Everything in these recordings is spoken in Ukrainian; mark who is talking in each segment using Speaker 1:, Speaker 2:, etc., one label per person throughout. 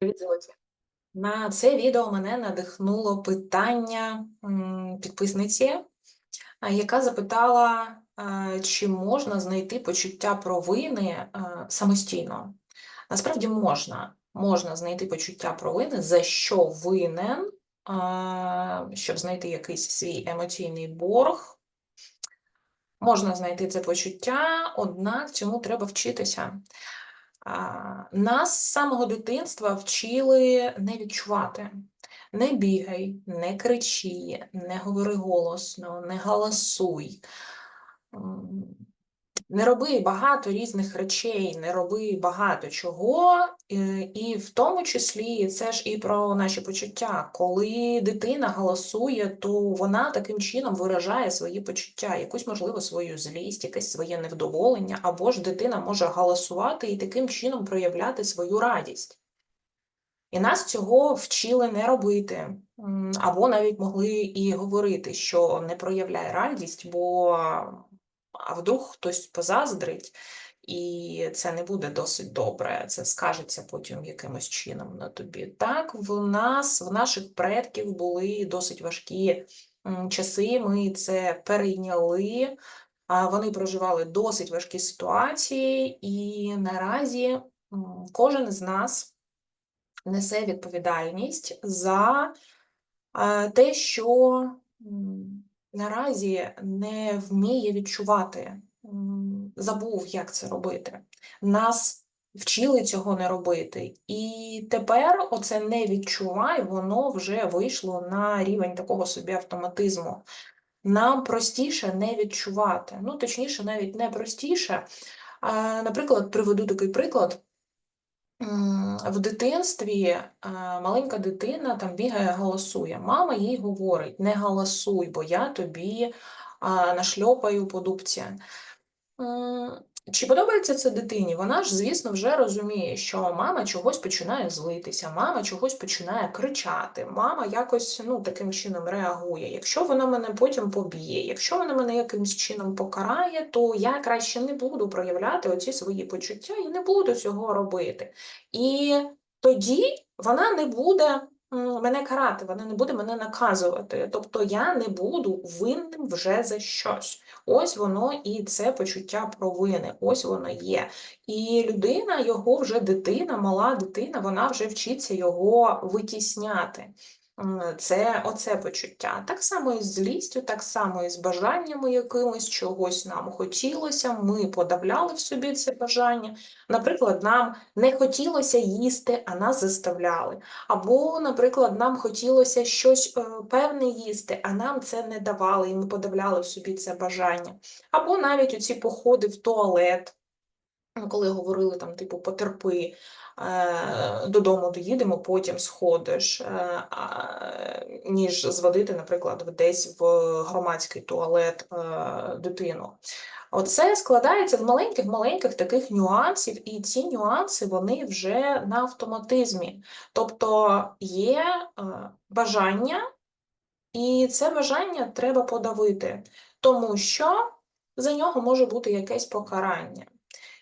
Speaker 1: Привіт, Золоті. На це відео мене надихнуло питання підписниці, яка запитала, чи можна знайти почуття провини самостійно. Насправді можна. Можна знайти почуття провини, за що винен, щоб знайти якийсь свій емоційний борг. Можна знайти це почуття, однак цьому треба вчитися. Нас з самого дитинства вчили не відчувати. Не бігай, не кричи, не говори голосно, не галасуй. Не роби багато різних речей, не роби багато чого, е, і в тому числі це ж і про наші почуття. Коли дитина голосує, то вона таким чином виражає свої почуття, якусь, можливо, свою злість, якесь своє невдоволення, або ж дитина може голосувати і таким чином проявляти свою радість. І нас цього вчили не робити, або навіть могли і говорити, що не проявляй радість, бо а вдруг хтось позаздрить, і це не буде досить добре, це скажеться потім якимось чином на тобі. Так, в нас, в наших предків були досить важкі часи, ми це перейняли, вони проживали досить важкі ситуації, і наразі кожен з нас несе відповідальність за е, те, що наразі не вміє відчувати, забув, як це робити. Нас вчили цього не робити. І тепер оце не відчувай, воно вже вийшло на рівень такого собі автоматизму. Нам простіше не відчувати. Ну, точніше, навіть не простіше. Наприклад, приведу такий приклад. В дитинстві е, маленька дитина там бігає, голосує. Мама їй говорить: не голосуй, бо я тобі нашльопаю по дубці. Чи подобається це дитині? Вона ж, звісно, вже розуміє, що мама чогось починає злитися, мама чогось починає кричати, мама якось ну, таким чином реагує. Якщо вона мене потім поб'є, якщо вона мене якимось чином покарає, то я краще не буду проявляти оці свої почуття і не буду цього робити. І тоді вона не буде мене карати, вона не буде мене наказувати. Тобто я не буду винним вже за щось. Ось воно і це почуття провини, ось воно є. І людина, його вже дитина, мала дитина, вона вже вчиться його витісняти. М, Це оце почуття. Так само і з злістю, так само і з бажаннями якимось чогось нам хотілося. Ми подавляли в собі це бажання. Наприклад, нам не хотілося їсти, а нас заставляли. Або, наприклад, нам хотілося щось е, певне їсти, а нам це не давали, і ми подавляли в собі це бажання. Або навіть оці походи в туалет, коли говорили там, типу, потерпи, е, додому доїдемо, потім сходиш, е, ніж зводити, наприклад, десь в громадський туалет е, дитину. Оце складається з маленьких-маленьких таких нюансів, і ці нюанси вони вже на автоматизмі. Тобто є е, бажання, і це бажання треба подавити, тому що за нього може бути якесь покарання.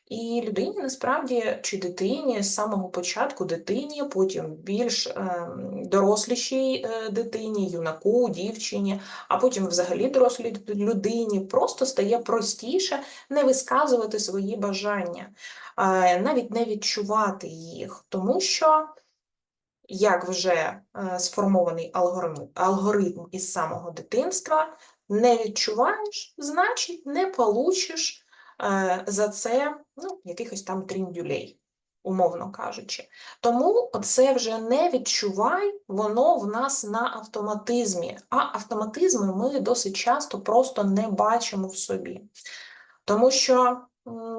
Speaker 1: І людині насправді чи дитині з самого початку дитині, потім більш ем, дорослішій е, дитині, юнаку, дівчині, а потім взагалі дорослій людині просто стає простіше не висказувати свої бажання, е, навіть не відчувати їх, тому що як вже е, сформований алгоритм, алгоритм із самого дитинства, не відчуваєш, значить не получиш е, за це ну, якихось там тріндюлей, умовно кажучи. Тому це вже не відчувай, воно в нас на автоматизмі, а автоматизми ми досить часто просто не бачимо в собі. Тому що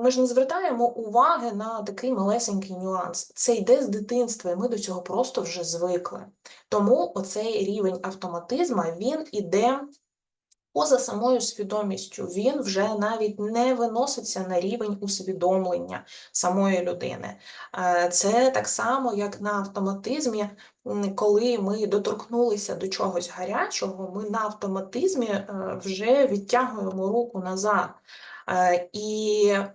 Speaker 1: ми ж не звертаємо уваги на такий малесенький нюанс. Це йде з дитинства, і ми до цього просто вже звикли. Тому оцей рівень автоматизма він іде поза самою свідомістю. Він вже навіть не виноситься на рівень усвідомлення самої людини. Е, Це так само, як на автоматизмі, коли ми доторкнулися до чогось гарячого, ми на автоматизмі е, вже відтягуємо руку назад. Е, І е,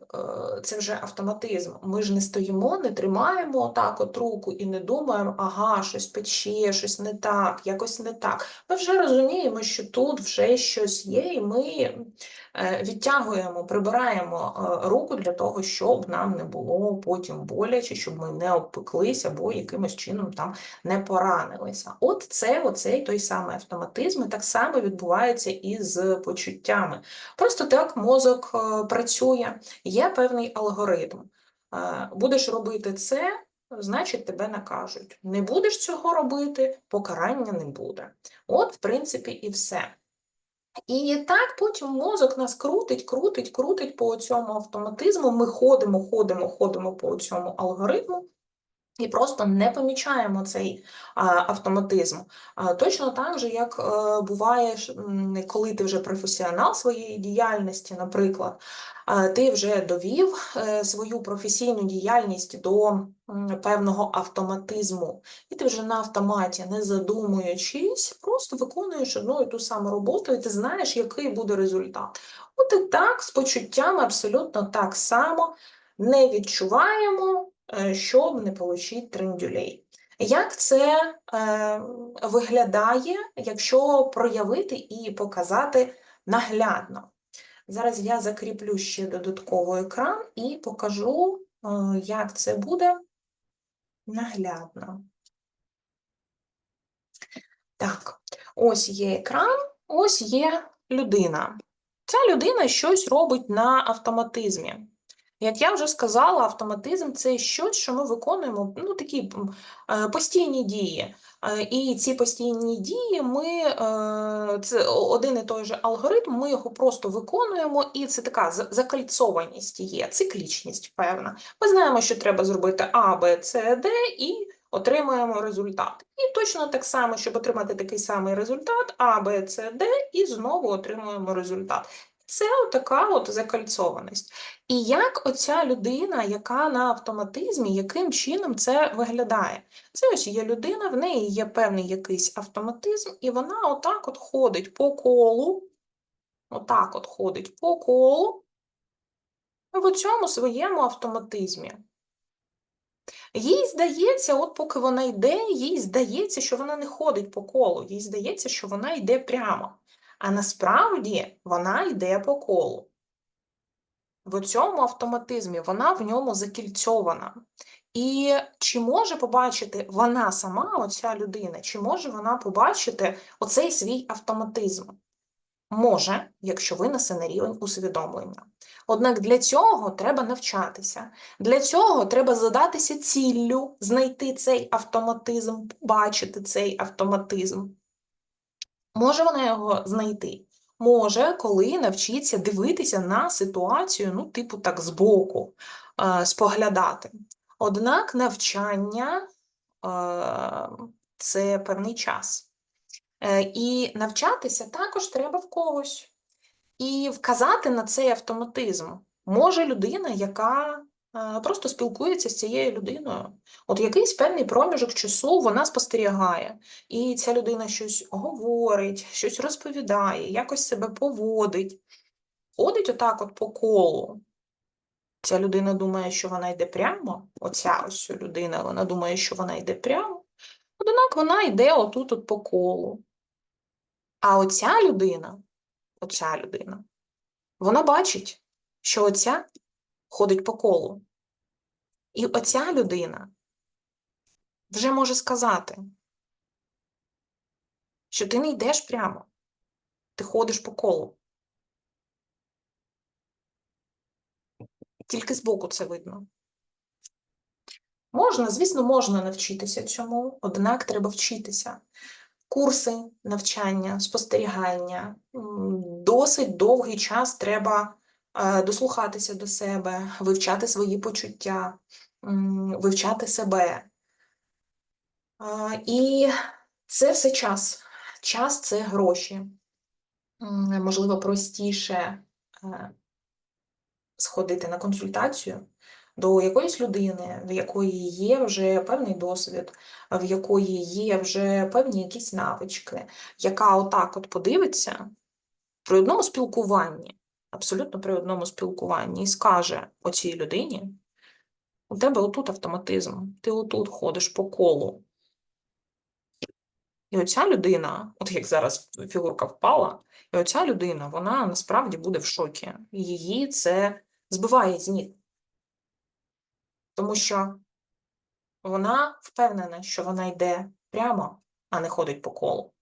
Speaker 1: це вже автоматизм. Ми ж не стоїмо, не тримаємо отак от руку і не думаємо, ага, щось пече, щось не так, якось не так. Ми вже розуміємо, що тут вже щось є, і ми відтягуємо, прибираємо е, руку для того, щоб нам не було потім боляче, щоб ми не обпеклися або якимось чином там не поранилися. От це оцей той самий автоматизм, і так само відбувається і з почуттями. Просто так мозок е, працює, є певний алгоритм. Е, Будеш робити це, значить тебе накажуть. Не будеш цього робити, покарання не буде. От, в принципі, і все. І так потім мозок нас крутить, крутить, крутить по цьому автоматизму. Ми ходимо, ходимо, ходимо по цьому алгоритму. І просто не помічаємо цей автоматизм. Точно так же, як е, буває, коли ти вже професіонал своєї діяльності, наприклад, ти вже довів е, свою професійну діяльність до певного автоматизму, і ти вже на автоматі, не задумуючись, просто виконуєш одну і ту саму роботу, і ти знаєш, який буде результат. От і так, з почуттями абсолютно так само не відчуваємо щоб не отримати трендюлей. Як це е, виглядає, якщо проявити і показати наглядно? Зараз я закріплю ще додатково екран і покажу, е, як це буде наглядно. Так, ось є екран, ось є людина. Ця людина щось робить на автоматизмі. Як я вже сказала, автоматизм це щось, що ми виконуємо, ну такі е, постійні дії. Е, І ці постійні дії, ми е, це один і той же алгоритм, ми його просто виконуємо, і це така за- закольцованість є, циклічність певна. Ми знаємо, що треба зробити А, Б, С, Д, і отримаємо результат. І точно так само, щоб отримати такий самий результат, А, Б, С, Д, і знову отримуємо результат. Це така от закольцованість. І як оця людина, яка на автоматизмі, яким чином це виглядає? Це ось є людина, в неї є певний якийсь автоматизм, і вона отак от ходить по колу, отак от ходить по колу в цьому своєму автоматизмі. Їй здається, от поки вона йде, їй здається, що вона не ходить по колу, їй здається, що вона йде прямо. А насправді вона йде по колу. В цьому автоматизмі вона в ньому закільцьована. І чи може побачити вона сама, оця людина, чи може вона побачити оцей свій автоматизм? Може, якщо винесе на рівень усвідомлення. Однак для цього треба навчатися. Для цього треба задатися ціллю, знайти цей автоматизм, побачити цей автоматизм. Може вона його знайти? Може, коли навчиться дивитися на ситуацію, ну, типу, так, збоку, е, споглядати. Однак навчання е, це певний час. Е, І навчатися також треба в когось. І вказати на цей автоматизм може людина, яка просто спілкується з цією людиною. От якийсь певний проміжок часу вона спостерігає, і ця людина щось говорить, щось розповідає, якось себе поводить, ходить отак от по колу. Ця людина думає, що вона йде прямо. Оця ось людина, вона думає, що вона йде прямо. Однак вона йде отут от по колу. А оця людина, оця людина, вона бачить, що оця ходить по колу. І оця людина вже може сказати, що ти не йдеш прямо, ти ходиш по колу. Тільки збоку це видно. Можна, звісно, можна навчитися цьому, однак треба вчитися. Курси навчання, спостерігання. Досить довгий час треба дослухатися до себе, вивчати свої почуття, вивчати себе. І це все час. Час це гроші. Можливо, простіше е, сходити на консультацію до якоїсь людини, в якої є вже певний досвід, в якої є вже певні якісь навички, яка отак от подивиться при одному спілкуванні, абсолютно при одному спілкуванні і скаже оцій людині: у тебе отут автоматизм, ти отут ходиш по колу. І оця людина, от як зараз фігурка впала, і оця людина, вона насправді буде в шокі. Її це збиває з ніг. Тому що вона впевнена, що вона йде прямо, а не ходить по колу.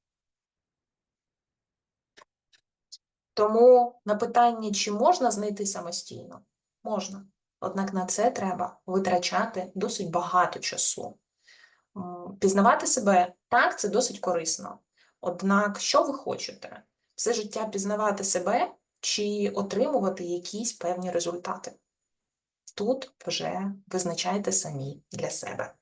Speaker 1: Тому на питання, чи можна знайти самостійно, можна. Однак на це треба витрачати досить багато часу. Пізнавати себе так, це досить корисно. Однак, що ви хочете? Все життя пізнавати себе чи отримувати якісь певні результати? Тут вже визначайте самі для себе.